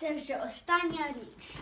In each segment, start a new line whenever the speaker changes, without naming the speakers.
Це вже остання річ.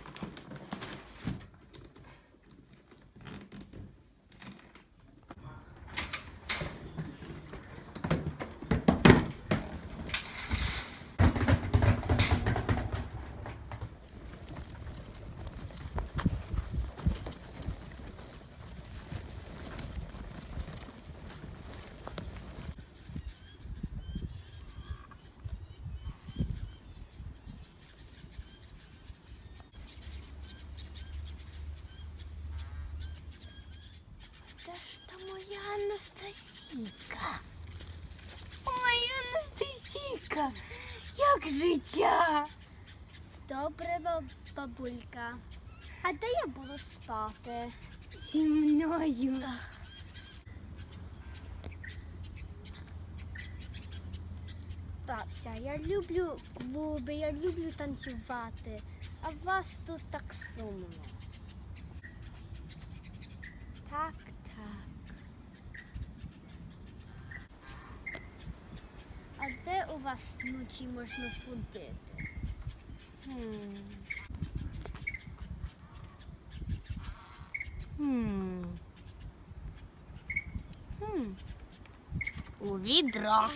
Анастасійка? Ой, Анастасійка, як життя?
Добре, бабулька. А де я буду спати?
Зі мною.
Бабся, я люблю клуби, я люблю танцювати, а вас тут так сумно.
Так, так.
А де у вас вночі можна судити?
Хм. Хм. У відрах.